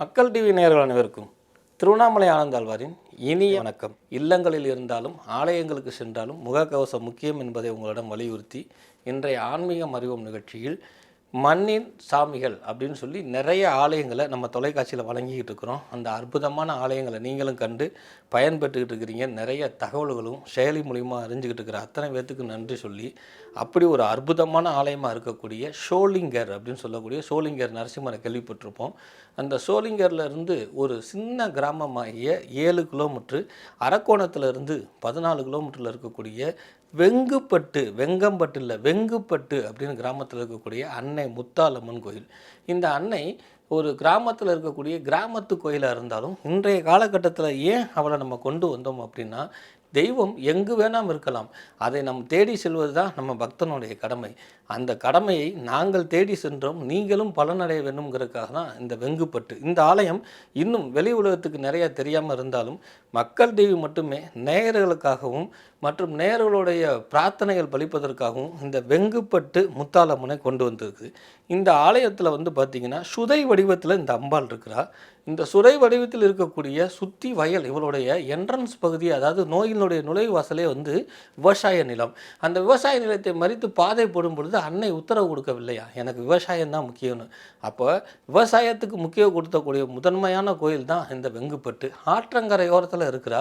மக்கள் டிவி நேயர்கள் அனைவருக்கும் திருவண்ணாமலை ஆனந்தாழ்வாரின் இனிய வணக்கம். இல்லங்களில் இருந்தாலும் ஆலயங்களுக்கு சென்றாலும் முகக்கவசம் முக்கியம் என்பதை உங்களிடம் வலியுறுத்தி இன்றைய ஆன்மீகம் அறிவோம் நிகழ்ச்சியில் மண்ணின் சாமிகள் அப்படின்னு சொல்லி நிறைய ஆலயங்களை நம்ம தொலைக்காட்சியில் வழங்கிக்கிட்டு இருக்கிறோம். அந்த அற்புதமான ஆலயங்களை நீங்களும் கண்டு பயன்பெற்றுக்கிட்டு இருக்கிறீங்க. நிறைய தகவல்களும் செயலி மூலிமா அறிஞ்சிக்கிட்டு இருக்கிற அத்தனை பேர்த்துக்கு நன்றி சொல்லி அப்படி ஒரு அற்புதமான ஆலயமாக இருக்கக்கூடிய ஷோலிங்கர் அப்படின்னு சொல்லக்கூடிய ஷோலிங்கர் நரசிம்மரை கேள்விப்பட்டிருப்போம். அந்த சோலிங்கர்லேருந்து ஒரு சின்ன கிராமமாகிய ஏழு கிலோமீட்ரு அரக்கோணத்துல இருந்து பதினாலு கிலோமீட்டரில் இருக்கக்கூடிய வெங்குப்பட்டு வெங்கம்பட்டு இல்லை வெங்குப்பட்டு அப்படின்னு கிராமத்தில் இருக்கக்கூடிய அன்னை முத்தாலம்மன் கோயில். இந்த அன்னை ஒரு கிராமத்தில் இருக்கக்கூடிய கிராமத்து கோயிலாக இருந்தாலும் இன்றைய காலகட்டத்தில் ஏன் அவளை நம்ம கொண்டு வந்தோம் அப்படின்னா தெய்வம் எங்கு வேணாம் இருக்கலாம். அதை நம் தேடி செல்வது தான் நம்ம பக்தனுடைய கடமை. அந்த கடமையை நாங்கள் தேடி சென்றோம் நீங்களும் பலனடைய வேணுங்கிறதுக்காக தான் இந்த வெங்குப்பட்டு. இந்த ஆலயம் இன்னும் வெளி உலகத்துக்கு நிறைய தெரியாமல் இருந்தாலும் மக்கள் தேவி மட்டுமே நேயர்களுக்காகவும் மற்றும் நேயர்களுடைய பிரார்த்தனைகள் பலிப்பதற்காகவும் இந்த வெங்குப்பட்டு முத்தாலம்மனை கொண்டு வந்திருக்கு. இந்த ஆலயத்தில் வந்து பார்த்திங்கன்னா சுதை வடிவத்தில் இந்த அம்பாள் இருக்கிறா. இந்த சுரை வடிவத்தில் இருக்கக்கூடிய சுற்றி வயல் இவளுடைய என்ட்ரன்ஸ் பகுதி அதாவது நோயினுடைய நுழைவாசலே வந்து விவசாய நிலம். அந்த விவசாய நிலத்தை மறித்து பாதை போடும் பொழுது அன்னை உத்தரவு கொடுக்கவில்லையா? எனக்கு விவசாயம் தான் முக்கியம்னு. அப்போ விவசாயத்துக்கு முக்கியம் கொடுத்தக்கூடிய முதன்மையான கோயில் தான் இந்த வெங்குப்பட்டு. ஆற்றங்கரையோரத்தில் இருக்கிற.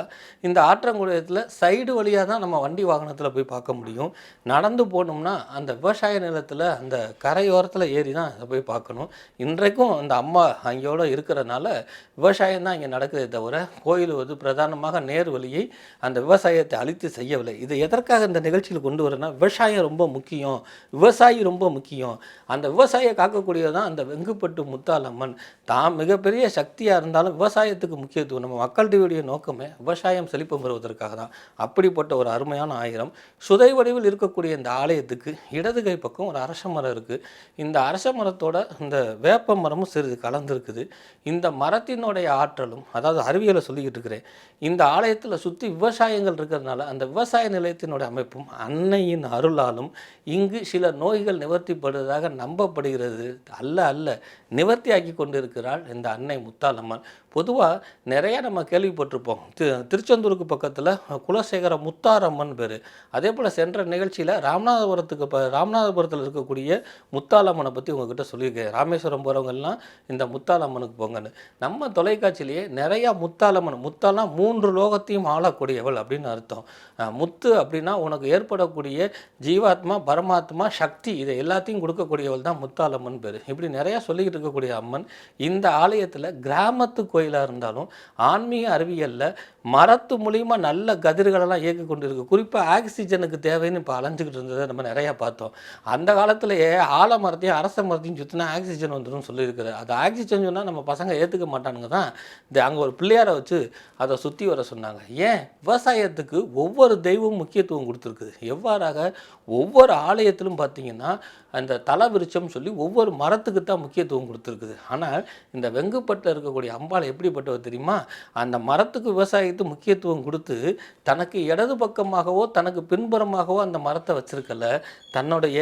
இந்த ஆற்றங்குடியத்தில் சைடு வழியாக தான் நம்ம வண்டி வாகனத்தில் போய் பார்க்க முடியும். நடந்து போனோம்னா அந்த விவசாய நிலத்தில் அந்த கரையோரத்தில் ஏறி தான் அதை போய் பார்க்கணும். இன்றைக்கும் அந்த அம்மா அங்கேயோட இருக்கிறனால விவசாயம் தான் இங்கே நடக்குதே தவிர கோயில் வந்து பிரதானமாக நேர் வழியை அந்த விவசாயத்தை அழித்து செய்யவில்லை. இது எதற்காக இந்த நிகழ்ச்சியில் கொண்டு வரேன்னா விவசாயம் ரொம்ப முக்கியம் விவசாயி ரொம்ப முக்கியம். அந்த விவசாயியை காக்கக்கூடியது தான் அந்த வெங்குப்பட்டு முத்தாலம்மன் தான் மிகப்பெரிய சக்தியாக இருந்தாலும் விவசாயத்துக்கு முக்கியத்துவம். நம்ம மக்களுடைய நோக்கமே விவசாயம் செழிப்பு பெறுவதற்காக தான். அப்படிப்பட்ட ஒரு அருமையான ஆயிரம். சுதை வடிவில் இருக்கக்கூடிய இந்த ஆலயத்துக்கு இடது கை பக்கம் ஒரு அரச மரம் இருக்குது இந்த அரச மரத்தோட இந்த வேப்ப மரமும் சிறிது கலந்துருக்குது. இந்த மரத்தினுடைய ஆற்றலும் அதாவது அறிவியலை சொல்லிக்கிட்டு இருக்கிறேன் இந்த ஆலயத்தில் சுற்றி விவசாயங்கள் இருக்கிறதுனால அந்த விவசாய நிலையத்தினுடைய அமைப்பும் அன்னையின் அருளாலும் இங்கு சில நோய்கள் நிவர்த்திப்படுவதாக நம்பப்படுகிறது. அல்ல அல்ல நிவர்த்தியாக்கி கொண்டிருக்கிறாள் இந்த அன்னை முத்தாலம்மன் பொதுவாக நிறைய நம்ம கேள்விப்பட்டிருப்போம். தி திருச்செந்தூருக்கு பக்கத்தில் குலசேகர முத்தாரம்மன் பேர். அதே போல் சென்ற நிகழ்ச்சியில் ராமநாதபுரத்துக்கு ப ராமநாதபுரத்தில் இருக்கக்கூடிய முத்தாலம்மனை பற்றி உங்ககிட்ட சொல்லியிருக்கேன். ராமேஸ்வரம் போகிறவங்கெல்லாம் இந்த முத்தாலம்மனுக்கு போங்கன்னு. நம்ம தொலைக்காட்சியிலேயே நிறையா முத்தாலம்மன் முத்தாலாம் மூன்று லோகத்தையும் ஆளக்கூடியவள் அப்படின்னு அர்த்தம். முத்து அப்படின்னா உனக்கு ஏற்படக்கூடிய ஜீவாத்மா பரமாத்மா சக்தி இதை எல்லாத்தையும் கொடுக்கக்கூடியவள் தான் முத்தாலம்மன் பேர். இப்படி நிறையா சொல்லிக்கிட்டு இருக்கக்கூடிய அம்மன் இந்த ஆலயத்தில் கிராமத்து கோயிலாக இருந்தாலும் ஆன்மீக அறிவியலில் மரத்து மூலியமாக நல்ல கதிர்களெல்லாம் இயக்கி கொண்டு இருக்குது குறிப்பாக ஆக்சிஜனுக்கு தேவைன்னு இப்போ அலைஞ்சிக்கிட்டு இருந்ததை நம்ம நிறையா பார்த்தோம். அந்த காலத்திலேயே ஆலமரத்தையும் அரச மரத்தையும் சுற்றினா ஆக்சிஜன் வந்துடும் சொல்லியிருக்குது அது ஆக்சிஜன் சொன்னால் நம்ம பசங்க ஏற்றுக்க மாட்டானுங்க தான். இந்த அங்கே ஒரு பிள்ளையாரை வச்சு அதை சுற்றி வர சொன்னாங்க. ஏன்? விவசாயத்துக்கு ஒவ்வொரு தெய்வம் முக்கியத்துவம் கொடுத்துருக்குது. எவ்வாறாக? ஒவ்வொரு ஆலயத்திலும் பார்த்தீங்கன்னா அந்த தல விருட்சம் சொல்லி ஒவ்வொரு மரத்துக்கு தான் முக்கியத்துவம் கொடுத்துருக்குது. ஆனால் இந்த வெங்குப்பட்டில் இருக்கக்கூடிய அம்பாள் எப்படிப்பட்டவர் தெரியுமா? அந்த மரத்துக்கு விவசாயத்துக்கு முக்கியத்துவம் கொடுத்து தனக்கு இடது பக்கமாகவோ தனக்கு பின்புறமாகவோ அந்த மரத்தை வச்சிருக்கல. தன்னுடைய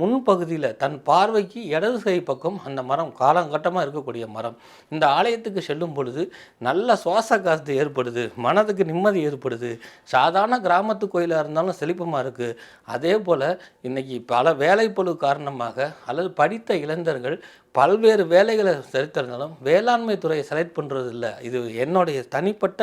முன்பகுதியில் தன் பார்வைக்கு இடது கை பக்கம் அந்த மரம் காலங்கட்டமாக இருக்கக்கூடிய மரம். இந்த ஆலயத்துக்கு செல்லும் பொழுது நல்ல சுவாச காத்து ஏற்படுது மனதுக்கு நிம்மதி ஏற்படுது. சாதாரண கிராமத்து கோயிலாக இருந்தாலும் செழிப்பமாக இருக்குது அதே போல் இன்னைக்கு பல வேலைப்பளு காரணமாக அல்லது படித்த இளைஞர்கள் பல்வேறு வேலைகளை செலுத்திருந்தாலும் வேளாண்மை துறையை செலக்ட் பண்ணுறது இல்லை இது என்னுடைய தனிப்பட்ட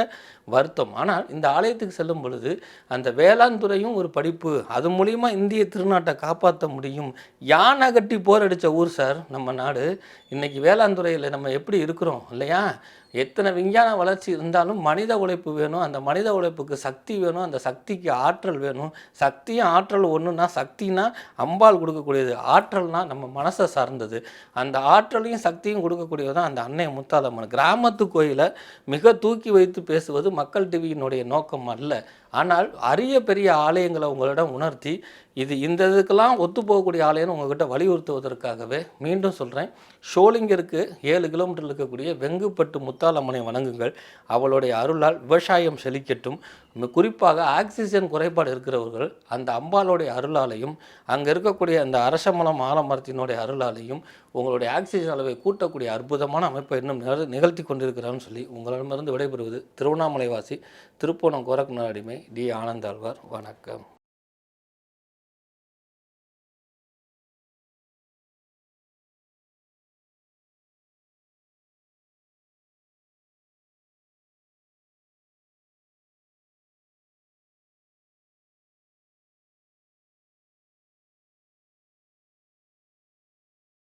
வருத்தம். ஆனால் இந்த ஆலயத்துக்கு செல்லும் பொழுது அந்த வேளாண் துறையும் ஒரு படிப்பு. அது மூலிமா இந்திய திருநாட்டை காப்பாற்ற முடியும். யானை கட்டி போரடித்த ஊர் சார் நம்ம நாடு. இன்றைக்கி வேளாண் துறையில் நம்ம எப்படி இருக்கிறோம்? இல்லையா? எத்தனை விஞ்ஞான வளர்ச்சி இருந்தாலும் மனித உழைப்பு வேணும் அந்த மனித உழைப்புக்கு சக்தி வேணும் அந்த சக்திக்கு ஆற்றல் வேணும். சக்தியும் ஆற்றல் ஒன்றுனா சக்தினா அம்பாள் கொடுக்கக்கூடியது. ஆற்றல்னால் நம்ம மனசை சார்ந்தது. அந்த ஆற்றலையும் சக்தியும் கொடுக்கக்கூடியது தான் அந்த அன்னை முத்தாலம்மன் கிராமத்து கோயிலை மிக தூக்கி வைத்து பேசுவது மக்கள் டிவியினுடைய நோக்கம் அல்ல. ஆனால் அரிய பெரிய ஆலயங்களை உங்களிடம் உணர்த்தி இது இந்த இதுக்கெல்லாம் ஒத்து போகக்கூடிய ஆலயம்னு உங்ககிட்ட வலியுறுத்துவதற்காகவே மீண்டும் சொல்கிறேன் ஷோலிங்கருக்கு ஏழு கிலோமீட்டர் இருக்கக்கூடிய வெங்குப்பட்டு முத்தாலம்மனை வணங்குங்கள். அவளுடைய அருளால் விவசாயம் செழிக்கட்டும். குறிப்பாக ஆக்சிஜன் குறைபாடு இருக்கிறவர்கள் அந்த அம்பாளுடைய அருளாலையும் அங்கே இருக்கக்கூடிய அந்த அரசமலம் ஆலமரத்தினுடைய அருளாலையும் உங்களுடைய ஆக்சிஜன் அளவை கூட்டக்கூடிய அற்புதமான அமைப்பை இன்னும் நிக- நிகழ்த்தி கொண்டிருக்கிறான்னு சொல்லி உங்களிடமிருந்து விடைபெறுவது திருவண்ணாமலைவாசி திருப்போணம் கோரக்குனர் அடிமை டி. ஆனந்தாழ்வார். வணக்கம்.